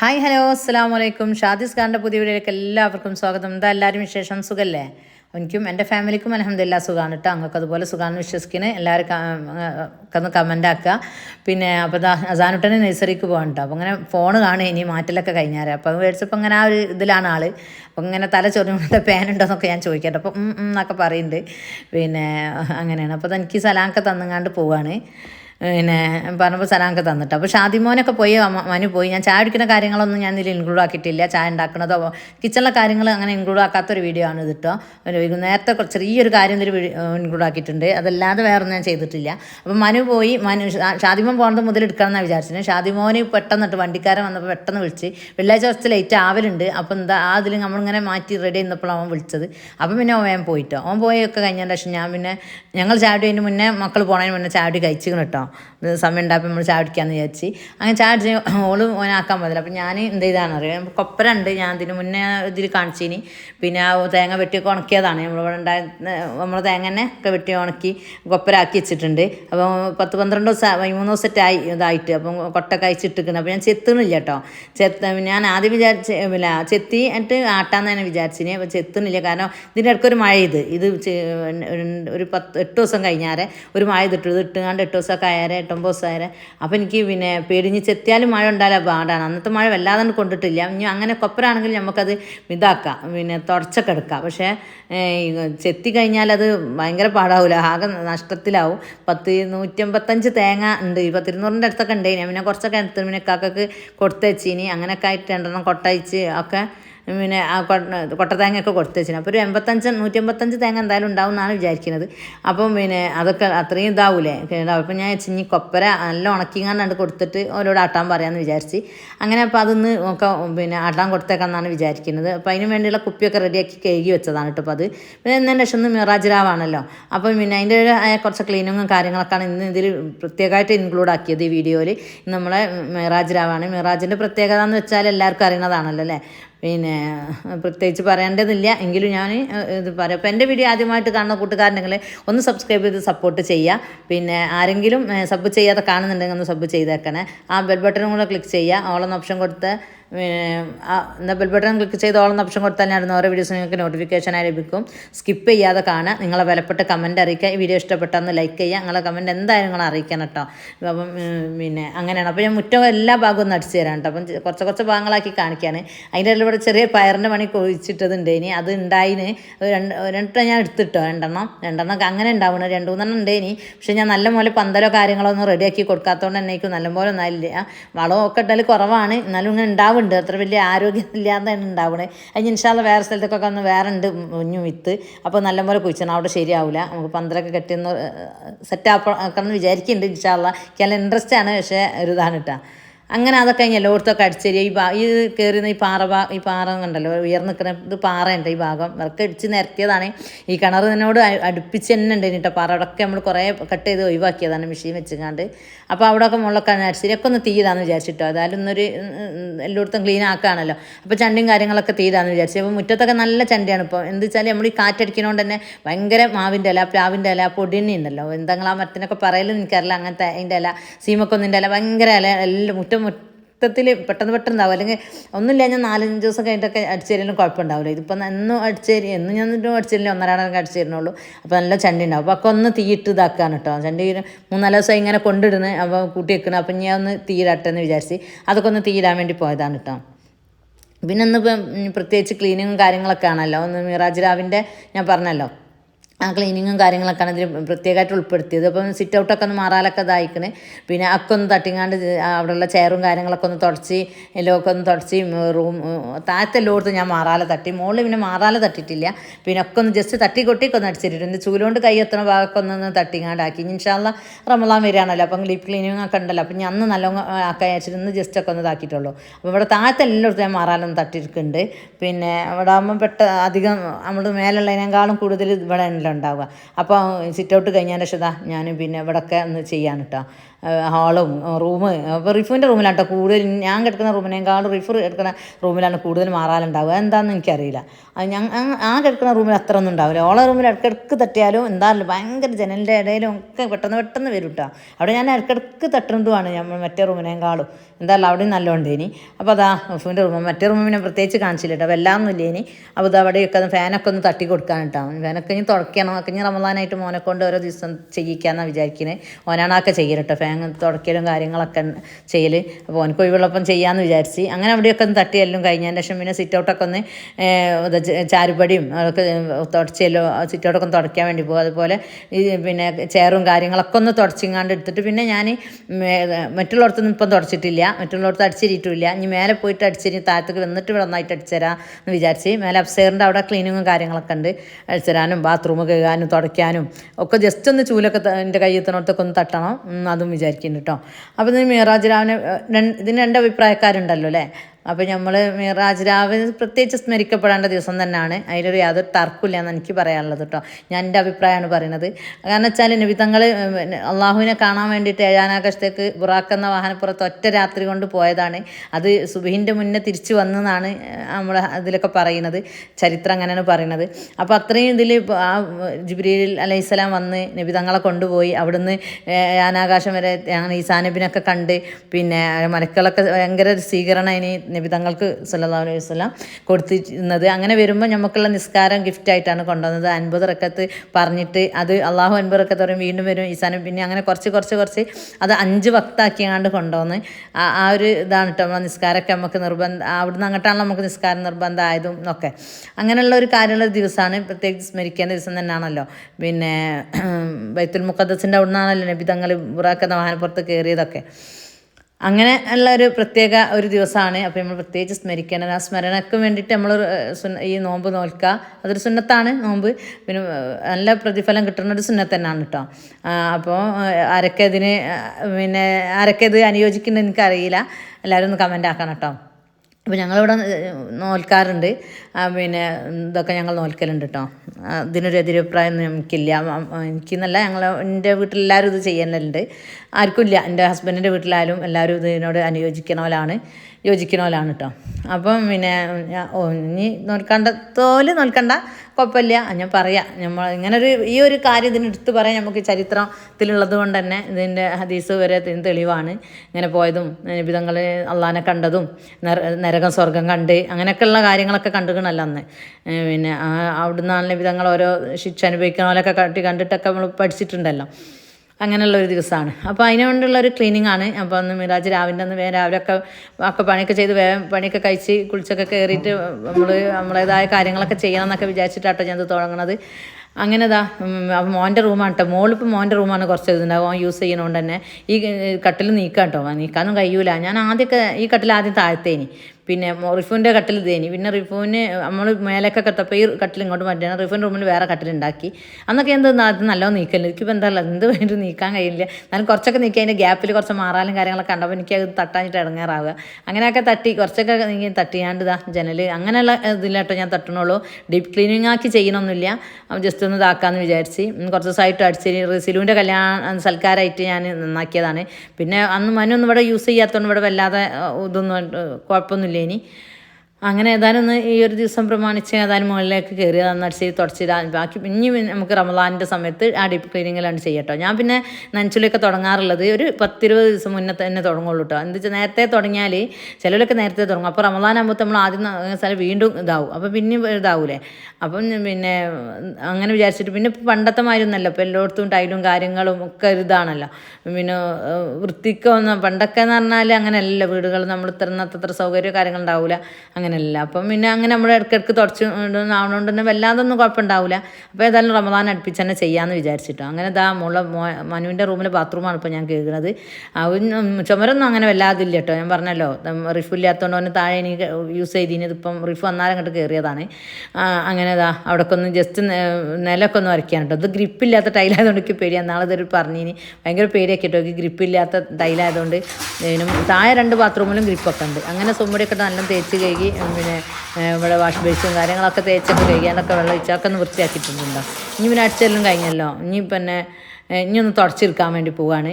Hi hello അസ്സാം വലൈക്കും ഷാദിസ് ഖാന്റെ പുതിയ വീഡിയോയിലേക്ക് എല്ലാവർക്കും സ്വാഗതം. എന്താ എല്ലാവരും വിശേഷം? സുഖല്ലേ? എനിക്കും എന്റെ ഫാമിലിക്കും അലഹമില്ല സുഖമാണ് കേട്ടോ അങ്ങക്ക് അതുപോലെ സുഖമാണെന്ന് വിശ്വസിക്കുന്നത് എല്ലാവരും ഒന്ന് കമന്റ് ആക്കുക. പിന്നെ അപ്പോൾ അസാനുട്ടന് നഴ്സറിക്ക് പോകണം കേട്ടോ അപ്പോൾ അങ്ങനെ ഫോൺ കാണും ഇനി മാറ്റലൊക്കെ കഴിഞ്ഞാൽ അപ്പോൾ അത് മേടിച്ചപ്പോൾ അങ്ങനെ ആ ഒരു ഇതിലാണ് ആൾ അപ്പോൾ ഇങ്ങനെ തല ചൊറിഞ്ഞ ഉണ്ടോന്നൊക്കെ ഞാൻ ചോദിക്കട്ടെ. അപ്പോൾ എന്നൊക്കെ പറയുന്നുണ്ട് പിന്നെ അങ്ങനെയാണ്. അപ്പോൾ എനിക്ക് സലാമൊക്കെ തന്നങ്ങാണ്ട് പോവാണ്. പിന്നെ പറഞ്ഞപ്പോൾ സലാമൊക്കെ തന്നിട്ട്. അപ്പോൾ ഷാദിമോനൊക്കെ പോയി മനു പോയി. ഞാൻ ചായ അടിക്കുന്ന കാര്യങ്ങളൊന്നും ഞാൻ ഇതിൽ ഇൻക്ലൂഡ് ആക്കിയിട്ടില്ല. ചായ ഉണ്ടാക്കുന്നതോ കിച്ചണിലെ കാര്യങ്ങൾ അങ്ങനെ ഇൻക്ലൂഡ് ആക്കാത്തൊരു വീഡിയോ ആണ് ഇത് കേട്ടോ കുറച്ച് ചെറിയൊരു കാര്യം ഇതിൽ ഇൻക്ലൂഡ് ആക്കിയിട്ടുണ്ട്. അതല്ലാതെ വേറെ ഞാൻ ചെയ്തിട്ടില്ല. അപ്പോൾ മനു പോയി മനു ഷാദിമോൻ പോകുന്നത് മുതൽ എടുക്കണം എന്നാണ് വിചാരിച്ചത് ഷാദിമോന് പെട്ടെന്നിട്ട് വണ്ടിക്കാരൻ വന്നപ്പോൾ പെട്ടെന്ന് വിളിച്ച് വെള്ളിയാഴ്ച കുറച്ച് ലേറ്റ് ആവലുണ്ട്. അപ്പോൾ എന്താ അതിൽ നമ്മളിങ്ങനെ മാറ്റി റെഡി ചെയ്യുന്നപ്പോഴാണ് അവൻ വിളിച്ചത്. അപ്പം പിന്നെ അവൻ പോയിട്ടോ അവൻ പോയൊക്കെ കഴിഞ്ഞതിന് ശേഷം ഞാൻ പിന്നെ ഞങ്ങൾ ചാടി അതിന് മുന്നേ മക്കൾ പോണതിന് മുന്നേ ചാടി കഴിച്ചിരുന്നു കേട്ടോ സമയം ഉണ്ടാകുമ്പോൾ നമ്മൾ ചാടിക്കാന്ന് വിചാരിച്ച്. അങ്ങനെ ചാടി ഓൾ ഓനാക്കാൻ പറ്റില്ല അപ്പം ഞാൻ എന്ത് ചെയ്താണെന്ന് അറിയാം? കൊപ്പര ഉണ്ട്. ഞാൻ ഇതിന് മുന്നേ ഇതിൽ കാണിച്ചിനി. പിന്നെ ആ തേങ്ങ വെട്ടിയൊക്കെ ഉണക്കിയതാണ്. നമ്മളിവിടെ ഉണ്ടായ നമ്മൾ തന്നെ ഒക്കെ വെട്ടി ഉണക്കി കൊപ്പരാക്കി വെച്ചിട്ടുണ്ട്. അപ്പോൾ പത്ത് പന്ത്രണ്ട് ദിവസം മൂന്ന് ദിവസമായി ഇതായിട്ട്. അപ്പം കൊട്ടൊക്കെ അയച്ചിട്ടിരിക്കുന്നത് അപ്പോൾ ഞാൻ ചെത്തണില്ല കേട്ടോ. ചെത്ത ഞാൻ ആദ്യം വിചാരിച്ച് പിന്നെ ചെത്തി എന്നിട്ട് ആട്ടാന്ന് തന്നെ വിചാരിച്ചിന്. അപ്പോൾ ചെത്തുന്നില്ല. കാരണം ഇതിന്റെ ഇടയ്ക്ക് ഒരു മഴ ഇത് ഇത് ഒരു പത്ത് എട്ട് ദിവസം കഴിഞ്ഞാറേ ഒരു മഴ ഇതിട്ടു ഇത് ഇട്ടുകാണ്ട് എട്ട് ദിവസമൊക്കെ ആയാരെ ബോസ് ആയാരെ അപ്പോൾ എനിക്ക് പിന്നെ പേടിഞ്ഞ് ചെത്തിയാലും മഴ ഉണ്ടായാലും പാടാണ്. അന്നത്തെ മഴ വല്ലാതെ കൊണ്ടിട്ടില്ല. ഇനി അങ്ങനെ കൊപ്പരാണെങ്കിൽ നമുക്കത് ഇതാക്കാം. പിന്നെ തുടച്ചൊക്കെ എടുക്കാം. പക്ഷേ ചെത്തി കഴിഞ്ഞാൽ അത് ഭയങ്കര പാടാവില്ല ആകെ നഷ്ടത്തിലാവും. പത്ത് നൂറ്റമ്പത്തഞ്ച് തേങ്ങ ഉണ്ട്. ഈ പത്തിരുന്നൂറിന്റെ അടുത്തൊക്കെ ഉണ്ടായിരുന്നു പിന്നെ കുറച്ചൊക്കെ എടുത്ത് പിന്നെ കാക്കക്ക് കൊടുത്തേച്ചിനി അങ്ങനെയൊക്കെ ആയിട്ട് രണ്ടെണ്ണം കൊട്ടയച്ച് ഒക്കെ പിന്നെ കൊട്ട തേങ്ങയൊക്കെ കൊടുത്ത് വെച്ചിന് അപ്പോൾ ഒരു എൺപത്തഞ്ച് നൂറ്റി എൺപത്തഞ്ച് തേങ്ങ എന്തായാലും ഉണ്ടാവും എന്നാണ് വിചാരിക്കുന്നത് അപ്പം പിന്നെ അതൊക്കെ അത്രയും ഇതാവൂലേ? അപ്പം ഞാൻ ചിഞ്ഞി കൊപ്പര നല്ല ഉണക്കിങ്ങാണ്ട് കൊടുത്തിട്ട് ഓരോട് ആട്ടാൻ പറയാമെന്ന് വിചാരിച്ച്. അങ്ങനെ അപ്പോൾ അതൊന്ന് ഒക്കെ പിന്നെ ആട്ടാൻ കൊടുത്തേക്കാന്നാണ് വിചാരിക്കുന്നത് അപ്പോൾ അതിന് വേണ്ടിയുള്ള കുപ്പിയൊക്കെ റെഡിയാക്കി കഴുകി വെച്ചതാണ് കേട്ടോ അപ്പോൾ അത്. പിന്നെ എന്നതിന്റെ ശേഷം മിറാജ് രാവാണല്ലോ. അപ്പം പിന്നെ അതിന്റെ ഒരു കുറച്ച് ക്ലീനിങ്ങും കാര്യങ്ങളൊക്കെയാണ് ഇന്ന് ഇതിൽ പ്രത്യേകമായിട്ട് ഇൻക്ലൂഡ് ആക്കിയത് ഈ വീഡിയോയിൽ. നമ്മളെ മിറാജ് രാവാണ്. മിറാജിന്റെ പ്രത്യേകത എന്ന് വെച്ചാൽ എല്ലാവർക്കും അറിയുന്നതാണല്ലോ അല്ലേ? പിന്നെ പ്രത്യേകിച്ച് പറയേണ്ടതില്ല. എങ്കിലും ഞാൻ ഇത് പറയാം അപ്പോൾ എന്റെ വീഡിയോ ആദ്യമായിട്ട് കാണുന്ന കൂട്ടുകാരനെങ്കിൽ ഒന്ന് സബ്സ്ക്രൈബ് ചെയ്ത് സപ്പോർട്ട് ചെയ്യുക പിന്നെ ആരെങ്കിലും സബ് ചെയ്യാതെ കാണുന്നുണ്ടെങ്കിൽ ഒന്ന് സബ് ചെയ്തേക്കണേ. ആ ബെൽ ബട്ടണും കൂടെ ക്ലിക്ക് ചെയ്യുക ഓളെന്ന് ഓപ്ഷൻ കൊടുത്ത് പിന്നെ ബെൽ ബട്ടൺ ക്ലിക്ക് ചെയ്ത് ഓളെന്ന് ഓപ്ഷൻ കൊടുത്താൽ ഞാൻ ഓരോ വീഡിയോസ് നിങ്ങൾക്ക് നോട്ടിഫിക്കേഷനായി ലഭിക്കും. സ്കിപ്പ് ചെയ്യാതെ കാണുക. നിങ്ങളെ വിലപ്പെട്ട കമന്റ് അറിയിക്കുക. ഈ വീഡിയോ ഇഷ്ടപ്പെട്ടെന്ന് ലൈക്ക് ചെയ്യുക. നിങ്ങളെ കമന്റ് എന്തായാലും നിങ്ങൾ അറിയിക്കണം കേട്ടോ. അപ്പം പിന്നെ അങ്ങനെയാണ്. അപ്പോൾ ഞാൻ മുറ്റം എല്ലാ ഭാഗവും ഒന്ന് അടിച്ചു തരാം കേട്ടോ. അപ്പം കുറച്ച് കുറച്ച് ഭാഗങ്ങളാക്കി കാണിക്കുകയാണ് അതിന്റെ ഇടയിൽ ഇവിടെ ചെറിയ പയറിന്റെ പണി കുഴിച്ചിട്ടതുണ്ട് ഇനി. അത് ഉണ്ടായിന്. രണ്ട് രണ്ടെണ്ണം ഞാൻ എടുത്തിട്ടോ. രണ്ടെണ്ണം. രണ്ടെണ്ണം അങ്ങനെ ഉണ്ടാവണം. രണ്ട് മൂന്നെണ്ണം ഉണ്ട് ഇനി. പക്ഷേ ഞാൻ നല്ല പോലെ പന്തലോ കാര്യങ്ങളോ ഒന്നും റെഡിയാക്കി കൊടുക്കാത്തതുകൊണ്ട് തന്നെ എനിക്ക് നല്ല പോലെ ഒന്നും ആയില്ല. വളവും ഇട്ടാൽ കുറവാണ്. എന്നാലും ഇങ്ങനെ ഉണ്ടാവുന്നുണ്ട്. അത്ര വലിയ ആരോഗ്യം ഇല്ലാതാണ് ഉണ്ടാവുന്നത് അതിന് ഇൻഷാല്ല വേറെ സ്ഥലത്തേക്കൊക്കെ ഒന്ന് വേറെ ഉണ്ട് മുഞ്ഞു വിത്ത്. അപ്പോൾ നല്ലപോലെ കുഴിച്ചണം. അവിടെ ശരിയാവില്ല നമുക്ക് പന്തലൊക്കെ കെട്ടിയൊന്ന് സെറ്റ് ആക്കണം എന്ന് വിചാരിക്കുന്നുണ്ട് ഇൻഷാല്ല എനിക്ക് നല്ല ഇൻട്രസ്റ്റ് ആണ്. പക്ഷേ ഒരു ഇതാണ് കേട്ടോ അങ്ങനെ അതൊക്കെ കഴിഞ്ഞ് എല്ലായിടത്തൊക്കെ അടിച്ചേരി. ഈ ഈ കയറുന്ന ഈ പാറ ഈ പാറ കണ്ടല്ലോ ഉയർന്നു നിൽക്കുന്ന ഇത് പാറയുണ്ട് ഈ ഭാഗം. ഇതൊക്കെ ഇടിച്ച് നിരത്തിയതാണ്. ഈ കിണറിനോട് എന്നോട് അടുപ്പിച്ച് തന്നെ ഉണ്ട് കേട്ടോ പാറ. അവിടെയൊക്കെ നമ്മൾ കുറേ കട്ട് ചെയ്ത് ഒഴിവാക്കിയതാണ് മെഷീൻ വെച്ചുകൊണ്ട് അപ്പോൾ അവിടെയൊക്കെ മുകളിലൊക്കെ അടിച്ചിരി. ഒക്കെ ഒന്ന് തീരാന്ന് വിചാരിച്ചിട്ടോ ഉം, ഉം, എല്ലായിടത്തും ക്ലീൻ ആക്കുകയാണല്ലോ അപ്പോൾ ചണ്ടിയും കാര്യങ്ങളൊക്കെ തീരാന്ന് വിചാരിച്ചു. അപ്പോൾ മുറ്റത്തൊക്കെ നല്ല ചണ്ടിയാണ് ഇപ്പോൾ എന്ത് വെച്ചാൽ നമ്മൾ ഈ കാറ്റടിക്കുന്നതുകൊണ്ട് തന്നെ ഭയങ്കര മാവിന്റെ ഇല പ്ലാവിന്റെ ഇല ഉണ്ടല്ലോ എന്തെങ്കിലും ആ മരത്തിനൊക്കെ പറയലും എനിക്കറിയില്ല. അങ്ങനത്തെ അതിന്റെ ഇല സീമക്കൊന്നിന്റെ ഇല ഭയങ്കര ഇല എല്ലാം മുറ്റം മൊത്തത്തിൽ പെട്ടെന്ന് പെട്ടെന്ന് ഉണ്ടാവും അല്ലെങ്കിൽ ഒന്നുമില്ല ഞാൻ നാലഞ്ച് ദിവസം കഴിഞ്ഞിട്ടൊക്കെ അടിച്ചു തരുന്ന കുഴപ്പമുണ്ടാവില്ല. ഇതിപ്പോൾ എന്നും അടിച്ചു തരും. എന്നും ഞാൻ എന്നിട്ടും അടിച്ചു തരില്ല. ഒന്നരാടൊക്കെ അടിച്ചു തരുന്നുള്ളൂ. അപ്പോൾ നല്ല ചണ്ടി ഉണ്ടാവും. അപ്പോൾ ഒക്കെ ഒന്ന് തീയിട്ട് ഇതാക്കാണ് കേട്ടോ. ചണ്ടി മൂന്നാൽ ദിവസം ഇങ്ങനെ കൊണ്ടിടുന്നത് അപ്പോൾ കൂട്ടി വെക്കണം. അപ്പം ഞാൻ ഒന്ന് തീരാട്ടെ എന്ന് വിചാരിച്ച് അതൊക്കെ ഒന്ന് തീരാൻ വേണ്ടി പോയതാണ് കേട്ടോ. പിന്നെ ഒന്ന് പ്രത്യേകിച്ച് ക്ലീനിങ്ങും കാര്യങ്ങളൊക്കെ ആണല്ലോ. ഒന്ന് മിറാജ് രാവിന്റെ ഞാൻ പറഞ്ഞല്ലോ. ആ ക്ലീനിങ്ങും കാര്യങ്ങളൊക്കെയാണ് ഇതിൽ പ്രത്യേകമായിട്ട് ഉൾപ്പെടുത്തിയത്. അപ്പം സിറ്റ് ഔട്ടൊക്കെ ഒന്ന് മാറാലൊക്കെ ഇതായിക്കണേ. പിന്നെ ഒക്കെ ഒന്ന് തട്ടിങ്ങാണ്ട് അവിടെയുള്ള ചെയറും കാര്യങ്ങളൊക്കെ ഒന്ന് തുടച്ച് എല്ലാമൊക്കെ ഒന്ന് തുടച്ച് റൂം താഴത്തെ എല്ലായിടത്തും ഞാൻ മാറാല തട്ടി. മുകളിൽ പിന്നെ മാറാല തട്ടിയിട്ടില്ല. പിന്നെ ഒക്കെ ഒന്ന് ജസ്റ്റ് തട്ടി കൊട്ടിയൊക്കെ ഒന്ന് അടിച്ചിട്ടുണ്ട് ചൂലുകൊണ്ട് കൈ എത്തണ ഭാഗമൊക്കെ ഒന്ന് തട്ടിങ്ങാണ്ടാക്കി. ഇൻഷാല്ല റമലാൻ വരികയാണല്ലോ. അപ്പം ലിപ് ക്ലീനിങ് ഒക്കെ ഉണ്ടല്ലോ. അപ്പം ഞാൻ അന്ന് നല്ലോണം ആക്കാൻ വെച്ചിട്ട് ഇന്ന് ജസ്റ്റ് ഒക്കെ ഒന്ന് ഇതാക്കിയിട്ടുള്ളൂ. അപ്പോൾ ഇവിടെ താഴത്തെ എല്ലായിടത്തും ഞാൻ മാറാലൊന്ന് തട്ടിയിരിക്കുന്നുണ്ട് പിന്നെ ഇവിടെ ആകുമ്പോൾ പെട്ട അധികം നമ്മൾ മേലുള്ളതിനേക്കാളും കൂടുതൽ ഇവിടെ ആണല്ലോ ഉണ്ടാവുക. അപ്പോൾ സിറ്റ് ഔട്ട് കഴിഞ്ഞാൽ രക്ഷതാ ഞാൻ പിന്നെ ഇവിടെയൊക്കെ ഒന്ന് ചെയ്യാൻ കേട്ടോ ഹാളും റൂം അപ്പോൾ റിഫുവിന്റെ റൂമിലാണ് കേട്ടോ കൂടുതൽ ഞാൻ കിടക്കുന്ന റൂമിനേക്കാളും റിഫു കിടക്കുന്ന റൂമിലാണ് കൂടുതൽ മാറാലുണ്ടാവുക. എന്താണെന്ന് എനിക്കറിയില്ല. ഞാൻ ആ കിടക്കുന്ന റൂമിൽ അത്ര ഒന്നും ഉണ്ടാവില്ല. ഓളെ റൂമിൽ ഇടക്കിടക്ക് തട്ടിയാലും എന്താണല്ലോ ഭയങ്കര ജനലിന്റെ ഇടയിലും ഒക്കെ പെട്ടെന്ന് പെട്ടെന്ന് വരും കേട്ടോ അവിടെ ഞാൻ ഇടക്കിടക്ക് തട്ടുന്നതുമാണ് ഞാൻ മറ്റേ റൂമിനേക്കാളും. എന്തായാലും അവിടെയും നല്ലോണ്ട് ഇനി അപ്പോൾ അതാ റിഫുവിന്റെ റൂം മറ്റേ റൂമിനെ പ്രത്യേകിച്ച് കാണിച്ചില്ല കേട്ടോ വെല്ലാമൊന്നുമില്ല ഇനി അപ്പോൾ അത് അവിടെയൊക്കെ ഫാനൊക്കെ ഒന്ന് തട്ടി കൊടുക്കാൻ കേട്ടോ ഫാനൊക്കെ ഇനി തുടയ്ക്കണം ഒക്കെ ഇനി റമദാനായിട്ട് മോനെ കൊണ്ട് ഓരോ ദിവസം ചെയ്യിക്കാമെന്നാണ് വിചാരിക്കുന്നത് ഓനാണൊക്കെ ചെയ്യലട്ടോ. ഫാൻ തുടയ്ക്കലും കാര്യങ്ങളൊക്കെ ചെയ്യൽ അപ്പോൾ ഓനക്ക് ഒഴിവുള്ളപ്പം ചെയ്യാമെന്ന് വിചാരിച്ച്. അങ്ങനെ അവിടെയൊക്കെ ഒന്ന് തട്ടിയെല്ലാം കഴിഞ്ഞതിന് ശേഷം പിന്നെ സിറ്റ് ഔട്ടൊക്കെ ഒന്ന് ചാരുപടിയും അതൊക്കെ തുടച്ചല്ലോ സിറ്റ് ഔട്ടൊക്കെ ഒന്ന് തുടയ്ക്കാൻ വേണ്ടി പോകും. അതുപോലെ ഈ പിന്നെ ചെയറും കാര്യങ്ങളൊക്കെ ഒന്ന് തുടച്ചിങ്ങാണ്ട് എടുത്തിട്ട് പിന്നെ ഞാൻ മറ്റുള്ളവർത്തൊന്നും ഇപ്പം തുടച്ചിട്ടില്ല. മറ്റുള്ളവർത്ത് അടിച്ചിരിയിട്ടില്ല ഇനി മേലെ പോയിട്ട് അടിച്ചിരി താഴത്തേക്ക് വന്നിട്ട് ഇവിടെ നന്നായിട്ട് അടിച്ചുതരാം എന്ന് വിചാരിച്ച് മേലെ അപ്സേറിന്റെ അവിടെ ക്ലീനിങ്ങും കാര്യങ്ങളൊക്കെ ഉണ്ട്. അടിച്ചുതരാനും ബാത്റൂം കഴുകാനും തുടയ്ക്കാനും ഒക്കെ ജസ്റ്റ് ഒന്ന് ചൂലൊക്കെ എന്റെ കയ്യിൽ എത്തുന്നിടത്തൊക്കെ ഒന്ന് തട്ടണം. അതും വിചാരിക്കുന്നുണ്ട് കേട്ടോ അപ്പോൾ ഇതിന് മിറാജ് രാവിനെ ഇതിന് രണ്ട് അഭിപ്രായക്കാരുണ്ടല്ലോ അല്ലേ? അപ്പോൾ നമ്മൾ മിറാജ് രാവ് പ്രത്യേകിച്ച് സ്മരിക്കപ്പെടേണ്ട ദിവസം തന്നെയാണ് അതിലൊരു യാതൊരു തർക്കമില്ല എന്ന് എനിക്ക് പറയാനുള്ളത് കേട്ടോ ഞാൻ എന്റെ അഭിപ്രായമാണ് പറയുന്നത് കാരണം വെച്ചാൽ നിബിതങ്ങൾ അള്ളാഹുവിനെ കാണാൻ വേണ്ടിയിട്ട് ഏഴാനാകാശത്തേക്ക് ബുറാക്ക് എന്ന വാഹനപ്പുറത്ത് ഒറ്റ രാത്രി കൊണ്ട് പോയതാണ്. അത് സുബിഹിന്റെ മുന്നേ തിരിച്ചു വന്നെന്നാണ് നമ്മൾ അതിലൊക്കെ പറയുന്നത്. ചരിത്രം അങ്ങനെയാണ് പറയുന്നത് അപ്പോൾ അത്രയും ഇതിൽ ആ ജിബ്രീൽ അലൈഹിസ്സലാം വന്ന് നിബിതങ്ങളെ കൊണ്ടുപോയി. അവിടുന്ന് ഏഴാനാകാശം വരെ ഈ ഈസാ നബിനൊക്കെ കണ്ട് പിന്നെ മലക്കളൊക്കെ ഭയങ്കര സ്വീകരണം ഇനി നബിതങ്ങൾക്ക് സല്ലാ അലൈഹി വസല്ലം കൊടുത്തിരുന്നത്. അങ്ങനെ വരുമ്പോൾ നമുക്കുള്ള നിസ്കാരം ഗിഫ്റ്റായിട്ടാണ് കൊണ്ടുവന്നത്. അൻപത് റക്കത്ത് പറഞ്ഞിട്ട് അത് അള്ളാഹു അൻപത് റക്കത്ത് പറയും വീണ്ടും വരും ഈസാനം പിന്നെ അങ്ങനെ കുറച്ച് കുറച്ച് കുറച്ച് അത് അഞ്ച് വക്താക്കിയാണ്ട് കൊണ്ടുവന്ന് ആ ഒരു ഇതാണ് കേട്ടോ നമ്മളെ നിസ്കാരമൊക്കെ നമുക്ക് നിർബന്ധം അവിടുന്ന് അങ്ങോട്ടാണല്ലോ നമുക്ക് നിസ്കാരം നിർബന്ധമായതും ഒക്കെ. അങ്ങനെയുള്ള ഒരു കാര്യമുള്ള ദിവസമാണ് പ്രത്യേകിച്ച് സ്മരിക്കേണ്ട ദിവസം തന്നെയാണല്ലോ പിന്നെ ബൈത്തുൽ മുഖദ്സിന്റെ അവിടെ നിന്നാണല്ലോ നബി തങ്ങൾ ബുറാക്കുന്ന വാഹനപ്പുറത്ത് കയറിയതൊക്കെ. അങ്ങനെ ഉള്ള ഒരു പ്രത്യേക ഒരു ദിവസമാണ്. അപ്പോൾ നമ്മൾ പ്രത്യേകിച്ച് സ്മരിക്കേണ്ടത് ആ സ്മരണക്ക് വേണ്ടിയിട്ട് നമ്മൾ ഈ നോമ്പ് നോൽക്കുക. അതൊരു സുന്നത്താണ് നോമ്പ്. പിന്നെ നല്ല പ്രതിഫലം കിട്ടുന്ന ഒരു സുന്നത്ത് തന്നെയാണ് കേട്ടോ അപ്പോൾ ആരൊക്കെ ഇതിന് പിന്നെ ആരൊക്കെ ഇത് അനുയോജിക്കുന്നത് എനിക്കറിയില്ല. എല്ലാവരും ഒന്ന് കമന്റ് ആക്കണം കേട്ടോ അപ്പോൾ ഞങ്ങളിവിടെ നോൽക്കാറുണ്ട്. പിന്നെ ഇതൊക്കെ ഞങ്ങൾ നോൽക്കലുണ്ട് കേട്ടോ ഇതിനൊരു എതിരഭിപ്രായം ഒന്നും എനിക്കില്ല. എനിക്കെന്നല്ല ഞങ്ങൾ എന്റെ വീട്ടിലെല്ലാവരും ഇത് ചെയ്യുന്നുണ്ട് ആർക്കും ഇല്ല എന്റെ ഹസ്ബൻഡിന്റെ വീട്ടിലായാലും എല്ലാവരും ഇതിനോട് അനുയോജിക്കണവരാണ് പോലാണ് കേട്ടോ അപ്പം പിന്നെ ഇനി നോൽക്കണ്ട തോൽ നോൽക്കണ്ട കുഴപ്പമില്ല. ഞാൻ പറയാം നമ്മൾ ഇങ്ങനൊരു ഈ ഒരു കാര്യം ഇതിന് എടുത്ത് പറയാൻ നമുക്ക് ചരിത്രത്തിലുള്ളത് കൊണ്ട് തന്നെ ഇതിന്റെ ഹദീസ് വരെ ഇതിന് തെളിവാണ്. ഇങ്ങനെ പോയതും നിബിതങ്ങൾ അള്ളാനെ കണ്ടതും നര- നരകം സ്വർഗം കണ്ട് അങ്ങനെയൊക്കെയുള്ള കാര്യങ്ങളൊക്കെ കണ്ടുകണല്ലോ അന്ന്. പിന്നെ അവിടുന്നാണ് വിധങ്ങൾ ഓരോ ശിക്ഷ അനുഭവിക്കണം പോലെയൊക്കെ കട്ടി കണ്ടിട്ടൊക്കെ നമ്മൾ പഠിച്ചിട്ടുണ്ടല്ലോ. അങ്ങനെയുള്ള ഒരു ദിവസമാണ് അപ്പോൾ അതിനു വേണ്ടിയുള്ള ഒരു ക്ലീനിങ് ആണ്. അപ്പോൾ ഒന്ന് മിറാജ് രാവിലെ ഒന്ന് വേഗം രാവിലെ ഒക്കെ ഒക്കെ പണിയൊക്കെ ചെയ്ത് വേഗം പണിയൊക്കെ കഴിച്ച് കുളിച്ചൊക്കെ കയറിയിട്ട് നമ്മൾ നമ്മളേതായ കാര്യങ്ങളൊക്കെ ചെയ്യണം എന്നൊക്കെ വിചാരിച്ചിട്ടാട്ടോ ഞാൻ തുടങ്ങണത്. അങ്ങനെ ഇതാ മോന്റെ റൂമാണ് കേട്ടോ മോളിപ്പോൾ മോന്റെ റൂമാണ് കുറച്ച് ഇതുണ്ടാവും ഓൻ യൂസ് ചെയ്യണോണ്ട് തന്നെ. ഈ കട്ടിൽ നീക്കാം കേട്ടോ നീക്കാനൊന്നും കഴിയൂല. ഞാൻ ആദ്യമൊക്കെ ഈ കട്ടിൽ ആദ്യം താഴത്തേനി. പിന്നെ റിഫുവിന്റെ കട്ടിൽ തേനി പിന്നെ റിഫുവിന് നമ്മൾ മേലൊക്കെ കത്തപ്പോൾ ഈ കട്ടിൽ ഇങ്ങോട്ട് മാറ്റിയാണ് റിഫുവിന്റെ റൂമിൽ വേറെ കട്ടിലുണ്ടാക്കി അന്നൊക്കെ എന്ത് അത് നല്ലോണം നീക്കല്ല എനിക്കിപ്പോൾ എന്താ എന്ത് വേണ്ടി നീക്കാൻ കഴിയില്ല. എന്നാലും കുറച്ചൊക്കെ നീക്കി അതിന്റെ ഗ്യാപ്പിൽ കുറച്ച് മാറാലും കാര്യങ്ങളൊക്കെ കണ്ടപ്പോൾ എനിക്ക് അത് തട്ടാഞ്ഞിട്ട് ഇടങ്ങാറാവുക. അങ്ങനെയൊക്കെ തട്ടി കുറച്ചൊക്കെ നീങ്ങി തട്ടിയാണ്ട് ഇതാ ജനൽ അങ്ങനെയുള്ള ഇതിലാട്ടോ ഞാൻ തട്ടണുള്ളൂ. ഡീപ്പ് ക്ലീനിങ് ആക്കി ചെയ്യണമൊന്നുമില്ല ജസ്റ്റ് ഒന്ന് ഇതാക്കാമെന്ന് വിചാരിച്ച്. കുറച്ച് ദിവസമായിട്ട് അടിച്ച് റിസിലുവിന്റെ കല്യാണ സൽക്കാരമായിട്ട് ഞാൻ നന്നാക്കിയതാണ്. പിന്നെ അന്ന് മനൊന്നും ഇവിടെ യൂസ് ചെയ്യാത്തതുകൊണ്ട് ഇവിടെ വല്ലാതെ ഇതൊന്നും കുഴപ്പമൊന്നുമില്ല. ഇനി? അങ്ങനെ ഏതാനും ഒന്ന് ഈ ഒരു ദിവസം പ്രമാണിച്ച് ഏതാനും മുകളിലേക്ക് കയറി നന്നടിച്ച് തുടച്ചിടാൻ ബാക്കി ഇനി നമുക്ക് റമദാനിന്റെ സമയത്ത് ആ ഡീപ്പ് ക്ലീനിങ്ങിലാണ് ചെയ്യട്ടോ. ഞാൻ പിന്നെ നനച്ചുള്ളിയൊക്കെ തുടങ്ങാറുള്ളത് ഒരു പത്തിരുപത് ദിവസം മുന്നേ തന്നെ തുടങ്ങുള്ളൂ കേട്ടോ എന്താ വെച്ചാൽ നേരത്തെ തുടങ്ങിയാൽ ചിലരൊക്കെ നേരത്തെ തുടങ്ങും. അപ്പോൾ റമദാനാകുമ്പോൾ നമ്മൾ ആദ്യം സ്ഥലം വീണ്ടും ഇതാവും. അപ്പോൾ പിന്നെ ഇതാവൂലേ? അപ്പം പിന്നെ അങ്ങനെ വിചാരിച്ചിട്ട് പിന്നെ പണ്ടത്തെ മാതിരിയൊന്നല്ല ഇപ്പോൾ എല്ലായിടത്തും ടൈലും കാര്യങ്ങളും ഒക്കെ ഇതാണല്ലോ. പിന്നെ വൃത്തിക്കൊന്നും വൃത്തിക്ക് പണ്ടൊക്കെ എന്ന് പറഞ്ഞാൽ അങ്ങനെയല്ല. വീടുകൾ നമ്മൾ ഇത്ര സൗകര്യ കാര്യങ്ങൾ ഉണ്ടാവില്ല അങ്ങനെയല്ല. അപ്പം പിന്നെ അങ്ങനെ നമ്മൾ ഇടയ്ക്കിടയ്ക്ക് തുടച്ച് ആവണോണ്ട് തന്നെ വല്ലാതൊന്നും കുഴപ്പമുണ്ടാവില്ല അപ്പോൾ ഏതായാലും റമദാൻ അടുപ്പിച്ച് തന്നെ ചെയ്യാമെന്ന് വിചാരിച്ചിട്ടോ. അങ്ങനെ ഇതാ മുള്ള മനുവിന്റെ റൂമിലെ ബാത്റൂമാണ് ഇപ്പോൾ ഞാൻ കേൾക്കുന്നത് അവൻ ചുമരൊന്നും അങ്ങനെ വല്ലാതില്ല കേട്ടോ ഞാൻ പറഞ്ഞല്ലോ റിഫ് ഇല്ലാത്തതുകൊണ്ട് അവന് താഴെ എനിക്ക് യൂസ് ചെയ്തിന്. ഇതിപ്പം റിഫ് വന്നാലും അങ്ങോട്ട് കയറിയതാണ് അങ്ങനെ ഇതാ അവിടെയൊക്കെ ഒന്ന് ജസ്റ്റ് നിലമൊക്കെ ഒന്ന് വരയ്ക്കാൻ കേട്ടോ ഇത് ഗ്രിപ്പില്ലാത്ത ടൈലായതുകൊണ്ട് എനിക്ക് പേടിയാണ് നാളെ ഇതൊരു പറഞ്ഞിനി. ഭയങ്കര പേടിയൊക്കെ കേട്ടോ ഈ ഗ്രിപ്പില്ലാത്ത ടൈലായതുകൊണ്ട് താഴെ രണ്ട് ബാത്റൂമിലും ഗ്രിപ്പൊക്കെ ഉണ്ട്. അങ്ങനെ സുമ്മടിയൊക്കെ നല്ല തേച്ച് കഴുകി പിന്നെ ഇവിടെ വാഷ് ബേസും കാര്യങ്ങളൊക്കെ തേച്ചൊക്കെ കഴിക്കാനൊക്കെ വെള്ളം ഒഴിച്ചൊക്കെ ഒന്ന് വൃത്തിയാക്കിയിട്ടുണ്ടോ ഇനി പിന്നെ അടിച്ചെല്ലാം കഴിഞ്ഞല്ലോ. ഇനി പിന്നെ ഇനി ഒന്ന് തുടച്ചെടുക്കാൻ വേണ്ടി പോവാണ്.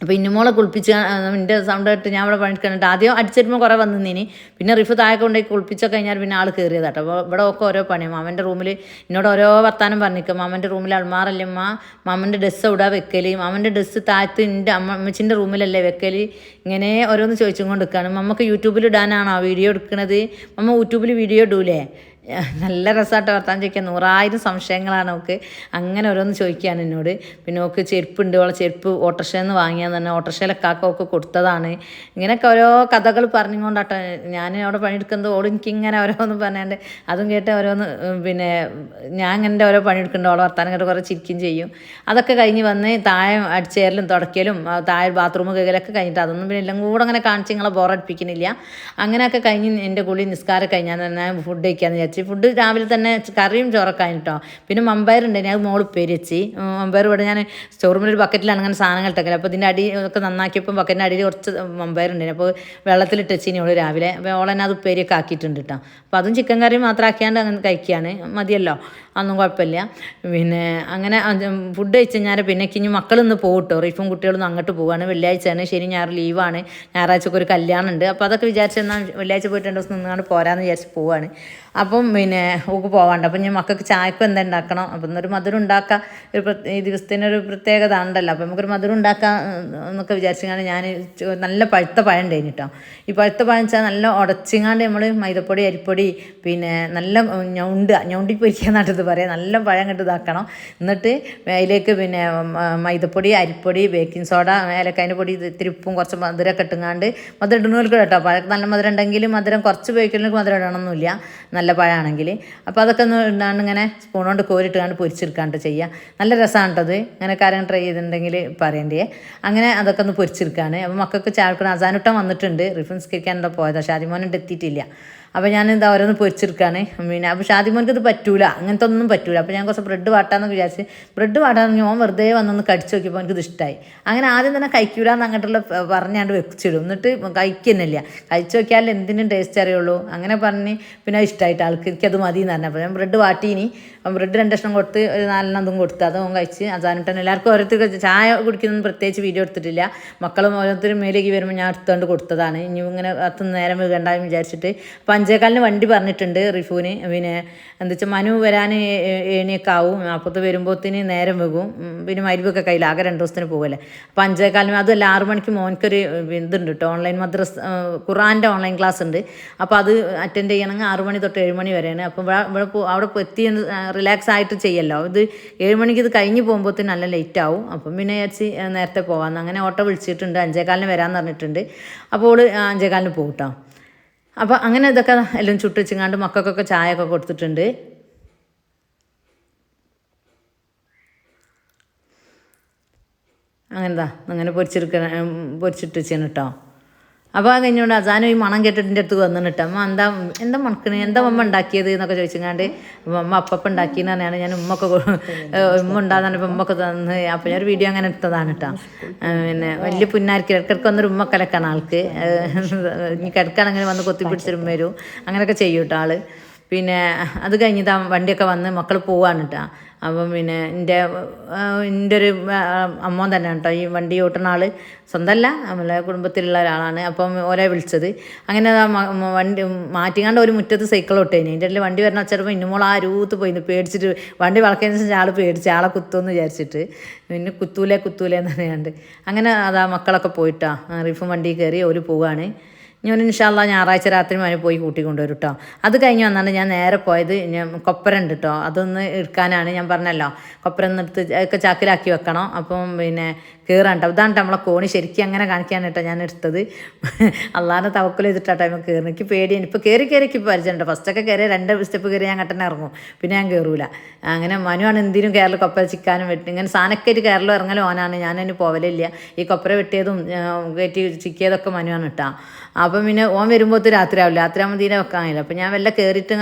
അപ്പോൾ ഇന്നുമോളെ കുളിപ്പിച്ച് എന്റെ സൗണ്ട് കേട്ട് ഞാൻ ഇവിടെ പണിക്ക് കണ്ടിട്ട് ആദ്യം അടിച്ചിരുമ്പോൾ കുറേ വന്നു നിനി പിന്നെ റിഫ് താഴെ കൊണ്ടുപോയി കുളിപ്പിച്ചൊക്കെ കഴിഞ്ഞാൽ പിന്നെ ആൾ കയറിയതാട്ടോ അപ്പോൾ ഇവിടെ ഒക്കെ ഓരോ പണിയാണ് മാമന്റെ റൂമിൽ എന്നോട് ഓരോ വർത്താനം പറഞ്ഞിരിക്കും. മാമന്റെ റൂമിൽ അൾമാറല്ലേ അമ്മ മാമന്റെ ഡ്രസ്സ് എവിടെ വെക്കൽ മാമന്റെ ഡ്രസ്സ് താഴത്ത് എന്റെ അമ്മ അമ്മച്ചിന്റെ റൂമിലല്ലേ വെക്കൽ ഇങ്ങനെ ഓരോന്ന് ചോദിച്ചും കൊണ്ട് നിൽക്കുകയാണ് മമ്മക്ക് യൂട്യൂബിൽ ഇടാനാണോ വീഡിയോ എടുക്കുന്നത് മമ്മ യൂട്യൂബിൽ വീഡിയോ ഇടൂലേ? നല്ല രസമായിട്ട് വർത്താൻ ചോദിക്കാൻ. നൂറായിരം സംശയങ്ങളാണ് അവൾക്ക്. അങ്ങനെ ഓരോന്ന് ചോദിക്കാൻ എന്നോട്. പിന്നെ ഓക്ക് ചെരുപ്പുണ്ട് ഓളെ ചെരുപ്പ് ഓട്ടോറിക്ഷയിൽ നിന്ന് വാങ്ങിയാൽ തന്നെ ഓട്ടോറിക്ഷയിലെ കാക്ക ഒക്കെ കൊടുത്തതാണ്. ഇങ്ങനെയൊക്കെ ഓരോ കഥകൾ പറഞ്ഞുകൊണ്ടാട്ടോ ഞാൻ അവിടെ പണിയെടുക്കുന്നത്. ഓൾ എനിക്കിങ്ങനെ ഓരോന്ന് പറഞ്ഞാണ്ട് അതും കേട്ട് ഓരോന്ന് പിന്നെ ഞാൻ ഇങ്ങനെ ഓരോ പണിയെടുക്കുന്നുണ്ട്. ഓളെ വർത്താനം കേട്ട് കുറേ ചിരിക്കും ചെയ്യും. അതൊക്കെ കഴിഞ്ഞ് വന്ന് താഴെ അടിച്ചേരലും തുടയ്ക്കലും ആ, താഴെ ബാത്റൂം കഴുകലൊക്കെ കഴിഞ്ഞിട്ട് അതൊന്നും പിന്നെ എല്ലാം കൂടെ അങ്ങനെ കാണിച്ച് നിങ്ങളെ ബോറടിപ്പിക്കുന്നില്ല അങ്ങനെയൊക്കെ കഴിഞ്ഞ് എന്റെ കുളി നിസ്കാരം കഴിഞ്ഞാൽ തന്നെ ഫുഡ് കഴിക്കാമെന്ന് വിചാരിച്ചു ഫുഡ് രാവിലെ തന്നെ കറിയും ചോറൊക്കെ കേട്ടോ പിന്നെ മമ്പയർ അത് മോൾ ഉപ്പേരി വെച്ച്. മമ്പയർ ഇവിടെ ഞാൻ സ്റ്റോറൂമിൽ ഒരു ബക്കറ്റിലാണ് അങ്ങനെ സാധനങ്ങൾ ഇട്ടേക്കൽ. അപ്പോൾ ഇതിന്റെ അടി ഒക്കെ നന്നാക്കിയപ്പോൾ ബക്കറ്റിന്റെ അടിയിൽ കുറച്ച് മമ്പയർ ഉണ്ടായിരുന്നു അപ്പോൾ വെള്ളത്തിലിട്ട് വെച്ചിനി ഓൾ രാവിലെ. അപ്പോൾ ഓൾ തന്നെ അത് ഉപ്പേരിയൊക്കെ ആക്കിയിട്ടുണ്ട് കേട്ടോ അപ്പോൾ അതും ചിക്കൻ കറി മാത്രം ആക്കിയാണ്ട് അങ്ങനെ കഴിക്കുകയാണ് മതിയല്ലോ? അതൊന്നും കുഴപ്പമില്ല. പിന്നെ അങ്ങനെ ഫുഡ് കഴിച്ച് കഴിഞ്ഞാൽ പിന്നെ കിഞ്ഞ് മക്കളൊന്ന് പോകട്ടോ റീഫും കുട്ടികളൊന്നും അങ്ങോട്ട് പോവാണ്. വെള്ളിയാഴ്ചയാണ് ശരി ഞായർ ലീവാണ്. ഞായറാഴ്ചക്ക് ഒരു കല്യാണം ഉണ്ട് അപ്പോൾ അതൊക്കെ വിചാരിച്ചെന്നാൽ വെള്ളിയാഴ്ച പോയിട്ട് രണ്ട് ദിവസം നിന്നാണ് പോരാന്ന് വിചാരിച്ച് പോവാണ്. അപ്പം പിന്നെ ഊക്ക് പോവാണ്ട്. അപ്പം ഞാൻ മക്കൾക്ക് ചായക്കും എന്താ ഉണ്ടാക്കണം? അപ്പം ഇന്നൊരു മധുരം ഉണ്ടാക്കാം. ഒരു ഈ ദിവസത്തിനൊരു പ്രത്യേകത ഉണ്ടല്ലോ. അപ്പം നമുക്കൊരു മധുരം ഉണ്ടാക്കാം എന്നൊക്കെ വിചാരിച്ചാണ് ഞാൻ നല്ല പഴുത്ത പഴം ഉണ്ടായിരുന്നു കേട്ടോ ഈ പഴുത്ത പഴം വെച്ചാൽ നല്ല ഉടച്ചിങ്ങാണ്ട് നമ്മൾ മൈദപ്പൊടി അരിപ്പൊടി പിന്നെ നല്ല ഞൗണ്ട് ഞൗണ്ടി പൊരിക്കുക നാട്ടത് പറയാം. നല്ല പഴം കണ്ട് ഇതാക്കണം. എന്നിട്ട് അതിലേക്ക് പിന്നെ മൈദപ്പൊടി അരിപ്പൊടി ബേക്കിംഗ് സോഡ ഏലക്കായന്റെ പൊടി ഇത്തിരി ഉപ്പും കുറച്ച് മധുരമൊക്കെ ഇട്ടുങ്ങാണ്ട് മധുരം ഇടുന്നവർക്ക് കേട്ടോ. പഴം നല്ല മധുരം ഉണ്ടെങ്കിൽ മധുരം കുറച്ച് ഉപയോഗിക്കുന്നവർക്ക് മധുരം ഇടണമെന്നില്ല നല്ല പഴമാണെങ്കിൽ. അപ്പോൾ അതൊക്കെ ഒന്ന് ഇടാണ്ട് ഇങ്ങനെ സ്പൂൺ കൊണ്ട് കോരിട്ടുകൊണ്ട് പൊരിച്ചെടുക്കാണ്ട് ചെയ്യുക. നല്ല രസമാണ് അത്. അങ്ങനെ കാര്യം ട്രൈ ചെയ്തിട്ടുണ്ടെങ്കിൽ പറയേണ്ടേ. അങ്ങനെ അതൊക്കെ ഒന്ന് പൊരിച്ചെടുക്കുകയാണ് അപ്പോൾ മക്കൾക്ക് ചായക്കണം അസാനുട്ടം വന്നിട്ടുണ്ട്. റിഫൻസ് കിരിക്കാനുള്ള പോയത്? പോയതാ ഷാദിമോനുണ്ട് എത്തിയിട്ടില്ല. അപ്പോൾ ഞാൻ എന്താ ഓരോന്ന് പൊരിച്ചെടുക്കുകയാണ് പിന്നെ അപ്പോൾ ഷാദിമോനക്ക് ഇത് പറ്റൂല. അങ്ങനത്തെ ഒന്നും പറ്റൂല. അപ്പോൾ ഞാൻ കുറച്ച് ബ്രെഡ് വാട്ടാന്ന് വിചാരിച്ച് ബ്രെഡ് വാട്ടാന്ന് ഞാൻ വെറുതെ വന്നൊന്ന് കടിച്ചു നോക്കിയപ്പോൾ എനിക്ക് ഇത് ഇഷ്ടമായി അങ്ങനെ ആദ്യം തന്നെ കഴിക്കൂല എന്ന് അങ്ങോട്ടുള്ള പറഞ്ഞാണ്ട് വെച്ചിടും. എന്നിട്ട് കഴിക്കുന്നില്ല. കഴിച്ചു നോക്കിയാൽ എന്തിനും ടേസ്റ്റ് അറിയുള്ളൂ. അങ്ങനെ പറഞ്ഞ് പിന്നെ ഇഷ്ടമായിട്ട് ആൾക്ക് എനിക്കത് മതി എന്ന് പറഞ്ഞപ്പോൾ ഞാൻ ബ്രെഡ് വാട്ടീനി. ബ്രെഡ് രണ്ട് കഷ്ണം കൊടുത്ത് ഒരു നാലെണ്ണം അതും കൊടുത്ത് അതും കഴിച്ച് അതാനിട്ടാണ് എല്ലാവർക്കും ഓരോരുത്തർക്ക് ചായ കുടിക്കുന്നൊന്നും പ്രത്യേകിച്ച് വീഡിയോ എടുത്തിട്ടില്ല. മക്കളും ഓരോരുത്തരും മേലേക്ക് വരുമ്പോൾ ഞാൻ എടുത്തുകൊണ്ട് കൊടുത്തതാണ്. ഇനി ഇങ്ങനെ അത്ര നേരം വീകണ്ടെന്ന് വിചാരിച്ചിട്ട്. അപ്പോൾ അഞ്ചേക്കാലിന് വണ്ടി പറഞ്ഞിട്ടുണ്ട് റിഫൂന് പിന്നെ എന്താ വെച്ചാൽ മനു വരാൻ ഏണിയൊക്കെ ആവും. അപ്പുറത്ത് വരുമ്പോഴത്തേന് നേരം വെകും. പിന്നെ മരുവൊക്കെ കയ്യിൽ ആകെ രണ്ട് ദിവസത്തിന് പോകുമല്ലേ അപ്പോൾ അഞ്ചേകാലിന് അതല്ല ആറു മണിക്ക് മോൻക്കൊരു ഇതുണ്ട് കേട്ടോ ഓൺലൈൻ മദ്രസ് ഖുറാന്റെ ഓൺലൈൻ ക്ലാസ് ഉണ്ട് അപ്പോൾ അത് അറ്റൻഡ് ചെയ്യണമെങ്കിൽ ആറു മണി തൊട്ട് ഏഴ് മണി വരെയാണ്. അപ്പോൾ ഇവിടെ ഇവിടെ അവിടെ എത്തി റിലാക്സ് ആയിട്ട് ചെയ്യല്ലോ. ഇത് ഏഴ് മണിക്ക് ഇത് കഴിഞ്ഞ് പോകുമ്പോഴത്തേന് നല്ല ലേറ്റ് ആവും. അപ്പം പിന്നെ ചേച്ചി നേരത്തെ പോകാമെന്ന് അങ്ങനെ ഓട്ടോ വിളിച്ചിട്ടുണ്ട്. അഞ്ചേകാലിന് വരാമെന്ന് പറഞ്ഞിട്ടുണ്ട്. അപ്പോൾ അഞ്ചേകാലിന് പോകും കേട്ടോ അപ്പോൾ അങ്ങനെ ഇതൊക്കെ എല്ലാം ചുട്ട് വെച്ചിങ്ങാണ്ട് മക്കൾക്കൊക്കെ ചായ ഒക്കെ കൊടുത്തിട്ടുണ്ട്. അങ്ങനെതാ അങ്ങനെ പൊരിച്ചെടുക്കണം പൊരിച്ചിട്ട് വെച്ചാണ് കേട്ടോ അപ്പോൾ അത് കഴിഞ്ഞുകൊണ്ട് അസാനും ഈ മണം കേട്ടിട്ട് എന്റെ അടുത്ത് വന്നു കേട്ടോ അമ്മ എന്താ എന്താ മണക്കണ്? എന്താ അമ്മ ഉണ്ടാക്കിയത് എന്നൊക്കെ ചോദിച്ചങ്ങാണ്ട് അമ്മ അപ്പപ്പം ഉണ്ടാക്കിയെന്ന് പറഞ്ഞാണ് ഞാൻ ഉമ്മൊക്കെ ഉമ്മ ഉണ്ടാകുന്ന ഉമ്മൊക്കെ തന്ന്. അപ്പോൾ ഞാൻ ഒരു വീഡിയോ അങ്ങനെ എടുത്തതാണ് കേട്ടോ പിന്നെ വലിയ പുന്നാർക്ക് ഇടക്കിടക്ക് വന്നൊരു ഉമ്മ കലക്കാണ് ആൾക്ക്. ഇനി കിടക്കാണെങ്കിൽ വന്ന് കൊത്തി പിടിച്ചൊരു വരും. അങ്ങനെയൊക്കെ ചെയ്യും കേട്ടോ ആൾ. പിന്നെ അത് കഴിഞ്ഞിട്ട് വണ്ടിയൊക്കെ വന്ന് മക്കൾ പോവാണ് കേട്ടോ അപ്പം പിന്നെ എന്റെ എന്റെ ഒരു അമ്മ അമ്മോൻ തന്നെ കേട്ടോ. ഈ വണ്ടി ഓട്ടുന്ന ആൾ സ്വന്തമല്ല നമ്മളെ കുടുംബത്തിലുള്ള ഒരാളാണ്. അപ്പം ഓരെ വിളിച്ചത്. അങ്ങനെ വണ്ടി മാറ്റിങ്ങാണ്ട് ഒരു മുറ്റത്ത് സൈക്കിൾ ഒട്ടേനി എന്റെ ഇടയിൽ വണ്ടി വരണ വെച്ചപ്പോൾ ഇന്നുമോൾ ആ രൂത്ത് പോയി പേടിച്ചിട്ട് വണ്ടി വളക്കുന്ന ശേഷം ആൾ പേടിച്ച് ആളെ കുത്തുമെന്ന് വിചാരിച്ചിട്ട് പിന്നെ കുത്തൂലേ കുത്തൂലേ എന്ന് പറയാണ്ട് അങ്ങനെ അതാ മക്കളൊക്കെ പോയിട്ടാ റിഫും വണ്ടി കയറി ഒരു പോവാണ്. ഞാൻ ഇൻഷാല്ല ഞായറാഴ്ച രാത്രി അവന് പോയി കൂട്ടി കൊണ്ടുവരും കേട്ടോ അത് കഴിഞ്ഞ് വന്നാണ് ഞാൻ നേരെ പോയത് കൊപ്പര ഉണ്ട് കേട്ടോ അതൊന്ന് എടുക്കാനാണ് ഞാൻ പറഞ്ഞല്ലോ. കൊപ്പര ഒന്ന് എടുത്ത് ഒക്കെ ചാക്കിലാക്കി വെക്കണം. അപ്പം പിന്നെ കയറാൻ കേട്ടോ ഇതാണ് നമ്മളെ കോണി ശരിക്കും അങ്ങനെ കാണിക്കാൻ കേട്ടോ ഞാൻ എടുത്തത്. അള്ളാനെ തവക്കൽ ചെയ്തിട്ടാട്ടോ ഇപ്പം കയറി എനിക്ക് പേടിയാണ്. ഇപ്പോൾ കയറി കയറി എനിക്ക് പരിചയമുണ്ട് ഫസ്റ്റൊക്കെ കയറി രണ്ട് സ്റ്റെപ്പ് കയറി ഞാൻ കട്ടനെ ഇറങ്ങും. പിന്നെ ഞാൻ കയറൂല അങ്ങനെ മനുവാണ് എന്തിനും കയറൽ കൊപ്പര ചിക്കാനും വെട്ടി ഇങ്ങനെ ആയിട്ട് കയറലും ഇറങ്ങലും ഓനാണ്. ഞാനതിന് പോവലില്ല. ഈ കൊപ്പര വെട്ടിയതും കയറ്റി ചിക്കിയതൊക്കെ മനുവാണ് കേട്ടോ അപ്പം പിന്നെ ഓൻ വരുമ്പോൾ രാത്രി ആവില്ല രാത്രി ആകുമ്പോൾ തീരെ വെക്കാനില്ല അപ്പം ഞാൻ വല്ല കയറിയിട്ട്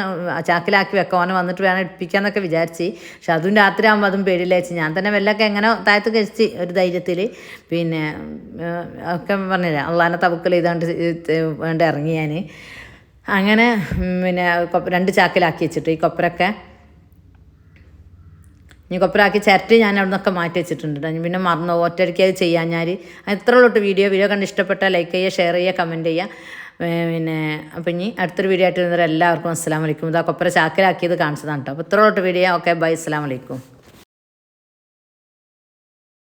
ചാക്കിലാക്കി വെക്കാം. ഓനെ വന്നിട്ട് വേണം എടുപ്പിക്കാന്നൊക്കെ വിചാരിച്ച്. പക്ഷെ അതും രാത്രി ആകുമ്പോൾ അതും പേടിയില്ല വെച്ച് ഞാൻ തന്നെ വല്ലൊക്കെ എങ്ങനെ താഴത്ത് കഴിച്ച് ഒരു ധൈര്യത്തിൽ പിന്നെ ഒക്കെ പറഞ്ഞില്ല അള്ളാനെ തവക്കൽ ചെയ്താണ്ട് വേണ്ട ഇറങ്ങി ഞാൻ അങ്ങനെ പിന്നെ രണ്ട് ചാക്കിലാക്കി വെച്ചിട്ട് ഈ കൊപ്പരൊക്കെ ഇനി കൊപ്പരാക്കി ചിരട്ടി ഞാൻ അവിടെ നിന്നൊക്കെ മാറ്റി വെച്ചിട്ടുണ്ട് ഞാൻ പിന്നെ മറന്നു ഒറ്റയ്ക്ക് അത് ചെയ്യാൻ ഞാൻ ഇത്ര ഉള്ളൊട്ട് വീഡിയോ. വീഡിയോ കണ്ട് ഇഷ്ടപ്പെട്ടാൽ ലൈക്ക് ചെയ്യുക ഷെയർ ചെയ്യുക കമന്റ് ചെയ്യുക. പിന്നെ അപ്പം ഇനി അടുത്തൊരു വീഡിയോ ആയിട്ട് വരുന്നവരെ എല്ലാവർക്കും അസ്സാം വലൈക്കും ഇതാ കൊപ്പര ചാക്കിലാക്കിയത് കാണിച്ചതാണ് കേട്ടോ അപ്പോൾ ഇത്ര ഉള്ളൊട്ട് വീഡിയോ. Okay bye. അസ്സാം വലൈക്കും